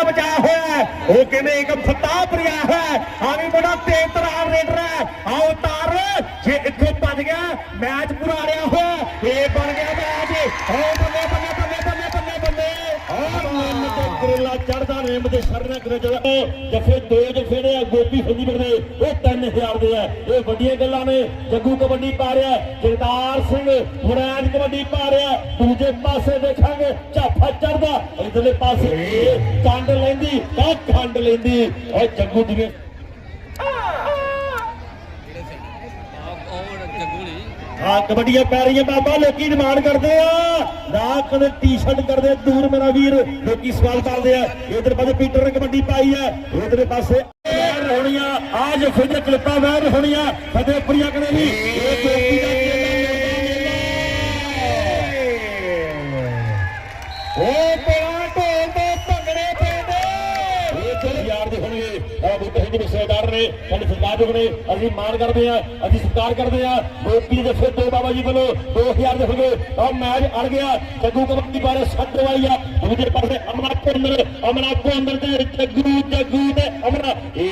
ਦਾ ਬਚਾਅ ਹੋਇਆ ਉਹ ਕਹਿੰਦੇ ਇੱਕ ਫਤਾ ਪ੍ਰਿਆ ਹੈ। ਆ ਵੀ ਬੜਾ ਤੇਜ਼ ਤਰਾਰ ਰੇਡਰ ਹੈ। ਆਓ ਤਾਰ, ਜੇ ਇੱਥੋਂ ਭੱਜ ਗਿਆ, ਮੈਚ ਪੂਰਾ ਰਿਹਾ ਹੋਇਆ, ਇਹ ਬਣ ਗਿਆ ਨਿੰਮ ਤੇ ਗਰੇਲਾ ਚੜਦਾ ਨਿੰਮ ਤੇ ਸ਼ਰਨਾ ਕਰੇ ਜਦੋਂ ਜਫੇ ਦੋ ਜਫੇ ਨੇ ਗੋਪੀ ਸੰਜੀ ਬਰਦੇ ਉਹ 3000 ਦੇ ਆ। ਇਹ ਵੱਡੀਆਂ ਗੱਲਾਂ ਨੇ। ਜੱਗੂ ਕਬੱਡੀ ਪਾ ਰਿਹਾ। ਜਗਦਾਰ ਸਿੰਘ ਮੁਰਾਦ ਕਬੱਡੀ ਪਾ ਰਿਹਾ। ਦੂਜੇ ਪਾਸੇ ਦੇਖਾਂਗੇ, ਝਾਫਾ ਚੜਦਾ ਇਧਰਲੇ ਪਾਸੇ ਕੰਡ ਲੈਂਦੀ ਕਾ ਖੰਡ ਲੈਂਦੀ। ਉਹ ਜੱਗੂ ਦੀ ਹਾਂ ਕਬੱਡੀਆਂ ਪੈ ਰਹੀਆਂ ਬਾਬਾ, ਲੋਕੀ ਡਿਮਾਂਡ ਕਰਦੇ ਆ। ਨਾ ਕਦੇ ਟੀ-ਸ਼ਰਟ ਕਰਦੇ ਦੂਰ ਮੇਰਾ ਵੀਰ। ਲੋਕੀ ਸਵਾਲ ਕਰਦੇ ਆ, ਇਧਰ ਪਾਸੇ ਪੀਟਰ ਨੇ ਕਬੱਡੀ ਪਾਈ ਆ, ਇਧਰ ਪਾਸੇ ਵੈਰ ਹੋਣੀਆਂ ਆਜ ਖੁਦ ਕਲਿੱਪਾਂ ਵੈਰ ਹੋਣੀਆਂ, ਫਤਿਹਪੁਰੀਆਂ ਕਦੇ ਨਹੀਂ ਇਹ ਗੋਪੀ ਦਾ ਜੀ ਨੇ ਸਾਡੇ ਸਰਕਾਰ ਦੇ ਹੋਣੇ ਅਸੀਂ ਮਾਣ ਕਰਦੇ ਆ ਅਸੀਂ ਸਤਿਕਾਰ ਕਰਦੇ ਆ ਗੋਪੀ ਦੇ ਫਿਰ ਦੋ ਬਾਬਾ ਜੀ ਵੱਲੋਂ 2000 ਦੇ ਹੋਗੇ ਆ ਮੈਚ ਅੜ ਗਿਆ। ਜੱਗੂ ਕਬੱਡੀ ਬਾਰੇ ਸੱਟ ਵਾਈ ਆ। ਦੂਜੇ ਪਾਸੇ ਅਮਨਾ ਕੋ ਅਮਨਾ ਕੋ ਤੇ ਜੱਗੂ ਜੱਗੂ ਤੇ ਅਮਨਾ ਏ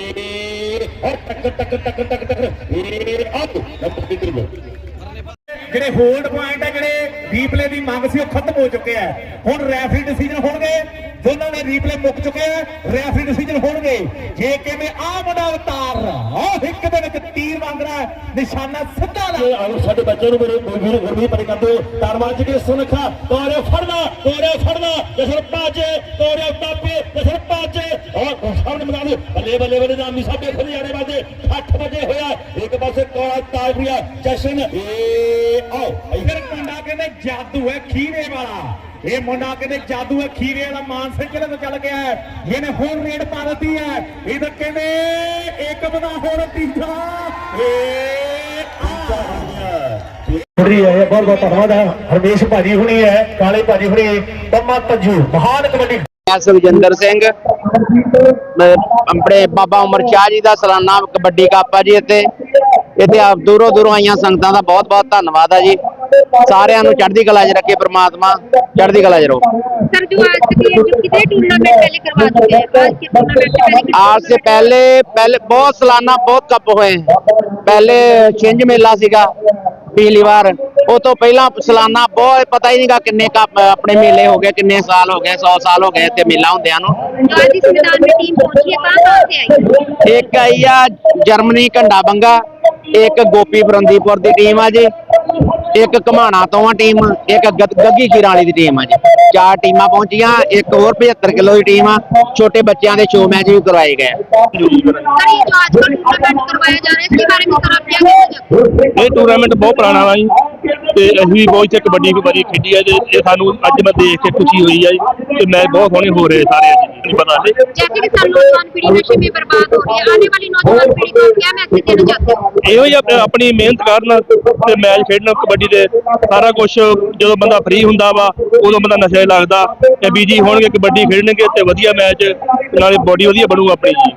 ਟਕ ਟਕ ਟਕ ਟਕ ਟਕ। ਏ ਆਪ ਨੰਬਰ ਕਿੱਧਰ ਗਏ ਜਿਹੜੇ ਹੋਲਡ ਪੁਆਇੰਟ ਹੈ ਜਿਹੜੇ ਰੀਪਲੇ ਦੀ ਮੰਗ ਸੀ, ਉਹ ਖਤਮ ਹੋ ਚੁੱਕੇ ਹੈ ਹੁਣ ਰੈਫਰੀ ਡਿਸੀਜਨ ਹੋਣਗੇ। ਦੋਨਾਂ ਦੇ ਰੀਪਲੇ ਮੁੱਕ ਚੁੱਕੇ ਆ ਰੈਫਰੀ ਡਿਸੀਜਨ ਹੋਣਗੇ। ਜੇ ਕਿਵੇਂ ਆ ਮੁੰਡਾ ਉਤਾਰ ਆ ਇੱਕ ਦੇ ਵਿੱਚ ਤੀਰ ਵਾਂਗਰਾ ਨਿਸ਼ਾਨਾ ਸਿੱਧਾ ਲਾ। ਆਓ ਸਾਡੇ ਬੱਚੇ ਨੂੰ ਮੇਰੇ ਵੀਰ ਗੁਰਮੀ ਪਰੇ ਕਰ ਦਿਓ। ਤਾਰਵਾਂ ਚ ਕੇ ਸੁਨਖਾ। ਤੋਰੇ ਫੜਨਾ ਤੋਰੇ ਫੜਨਾ। ਜਸਰ ਪਾਜੇ ਤੋਰੇ ਟਾਪੇ ਜਸਰ ਪਾਜੇ। ਔਰ ਸਾਹਮਣੇ ਦੋ ਬੱਲੇ ਬੱਲੇ ਬੱਲੇ ਨਾਮੀ ਸਾਹਿਬ ਦੇਖੋ ਜਾਣੇ ਬਾਜੇ 8 ਵਜੇ ਹੋਇਆ ਇੱਕ ਪਾਸੇ ਕੋਲਾ ਤਾਜਰੀਆ ਜਸ਼ਨ। ਏ ਆਓ। ਇਧਰ ਮੁੰਡਾ ਕਹਿੰਦੇ ਜਾਦੂ ਹੈ ਖੀਰੇ ਵਾਲਾ। ਇਹ ਮੁੰਡਾ ਕਹਿੰਦੇ ਜਾਦੂ ਹੈ ਖੀਰੇ ਵਾਲਾ ਮਾਨਸਿਕ ਜ਼ਿਲ੍ਹੇ ਤੋਂ ਚੱਲ ਗਿਆ ਹੈ। ਇਹਨੇ ਹੁਣ ਰੇਡ ਪਾ ਦਿੱਤੀ ਹੈ। ਇਹ ਤਾਂ ਕਹਿੰਦੇ ਇੱਕ ਬਣਾ ਹੋਰ ਤੀਜਾ ਏ ਥੋੜੀ ਹੈ ਬਹੁਤ ਬਹੁਤ ਧੰਨਵਾਦ ਹੈ ਹਰਮੇਸ਼ ਭਾਜੀ ਹੁਣੀ ਹੈ ਕਾਲੇ ਭਾਜੀ ਹੁਣੀ ਪੰਮਾ ਤੰਜੂ ਮਹਾਨ ਕਬੱਡੀ। ਸੁਖਜਿੰਦਰ ਸਿੰਘ ਮੈਂ ਆਪਣੇ ਬਾਬਾ ਉਮਰ ਸ਼ਾਹ ਜੀ ਦਾ ਸਾਲਾਨਾ ਕਬੱਡੀ ਕੱਪ ਆ ਜੀ ਇੱਥੇ। ਇੱਥੇ ਆਪ ਦੂਰੋਂ ਦੂਰੋਂ ਆਈਆਂ ਸੰਗਤਾਂ ਦਾ ਬਹੁਤ ਬਹੁਤ ਧੰਨਵਾਦ ਆ ਜੀ। ਸਾਰਿਆਂ ਨੂੰ ਚੜ੍ਹਦੀ ਕਲਾ 'ਚ ਰੱਖੇ ਪ੍ਰਮਾਤਮਾ ਚੜ੍ਹਦੀ ਕਲਾ 'ਚ ਰਹੋ सर जो आज तक ये जो कितने टूर्नामेंट पहले करवा चुके हैं आज के टूर्नामेंट से पहले कितने आज से पहले पहले बहुत सालाना बहुत ਕੱਪ ਹੋਏ ਪਹਿਲੇ ਛਿੰਝ ਮੇਲਾ ਸੀਗਾ ਪਿਛਲੀ ਵਾਰ ਉਹ ਤੋਂ ਪਹਿਲਾਂ ਸਾਲਾਨਾ ਬਹੁਤ ਪਤਾ ਹੀ ਨਹੀਂਗਾ ਕਿੰਨੇ ਕੱਪ ਆਪਣੇ ਮੇਲੇ ਹੋ ਗਏ ਕਿੰਨੇ ਸਾਲ ਹੋ ਗਏ 100 ਸਾਲ ਹੋ ਗਏ ਤੇ ਮੇਲਾ ਹੁੰਦਿਆਂ ਨੂੰ जो आज इस मैदान में टीम पहुंची है कहाँ कहाँ से आई है ਇੱਕ ਆਈ ਆ ਜਰਮਨੀ ਘੰਡਾ ਬੰਗਾ ਇੱਕ ਗੋਪੀ ਫਰੰਦੀਪੁਰ ਦੀ ਟੀਮ ਆ ਜੀ ਇੱਕ ਘਮਾਣਾ ਤੋਂ ਟੀਮ ਇੱਕ ਗੱਗੀ ਖੀਰਾਂ ਵਾਲੀ ਦੀ ਟੀਮ ਆ ਜੀ। ਚਾਰ ਟੀਮਾਂ ਪਹੁੰਚੀਆਂ ਇੱਕ ਹੋਰ 75 ਕਿਲੋ ਦੀ ਟੀਮ ਆ ਛੋਟੇ ਬੱਚਿਆਂ ਦੇ ਸ਼ੋਅ ਮੈਚ ਵੀ ਕਰਵਾਏ ਗਏ। ਇਹ ਟੂਰਨਾਮੈਂਟ ਬਹੁਤ ਪੁਰਾਣਾ ਵਾ ਜੀ। ਤੇ ਅਸੀਂ ਬਹੁਤ ਇੱਕ ਵੱਡੀ ਕਬੱਡੀ ਖੇਡੀ ਹੈ ਤੇ ਇਹ ਸਾਨੂੰ ਅੱਜ ਮੈਂ ਦੇਖ ਕੇ ਖੁਸ਼ੀ ਹੋਈ ਹੈ ਜੀ ਤੇ ਮੈਚ ਬਹੁਤ ਸੋਹਣੇ ਹੋ ਰਹੇ ਸਾਰੇ ਅੱਜ ਨਹੀਂ ਪਤਾ ਨਹੀਂ। ਜੈਸੇ ਕਿ ਸਾਨੂੰ ਨੌਜਵਾਨ ਪੀੜ੍ਹੀ ਨਸ਼ੇ ਬਰਬਾਦ ਹੋ ਰਹੀ ਹੈ। ਵਾਲੀ ਨੌਜਵਾਨ ਪੀੜ੍ਹੀ ਨੂੰ ਕਿਆ ਮੈਸੇਜ ਦੇਣਾ ਚਾਹੁੰਦੇ ਹੋ? ਇਹੋ ਹੀ ਆਪਣੀ ਮਿਹਨਤ ਕਰਨ ਤੇ ਮੈਚ ਖੇਡਣ ਕਬੱਡੀ ਦੇ ਸਾਰਾ ਕੁਝ ਜਦੋਂ ਬੰਦਾ ਫਰੀ ਹੁੰਦਾ ਵਾ ਉਦੋਂ ਬੰਦਾ ਨਸ਼ੇ ਲੱਗਦਾ। ਤੇ ਬੀਜੀ ਹੋਣਗੇ ਕਬੱਡੀ ਖੇਡਣਗੇ ਤੇ ਵਧੀਆ ਮੈਚ ਨਾਲੇ ਬੋਡੀ ਵਧੀਆ ਬਣੂ ਆਪਣੀ ਜੀ।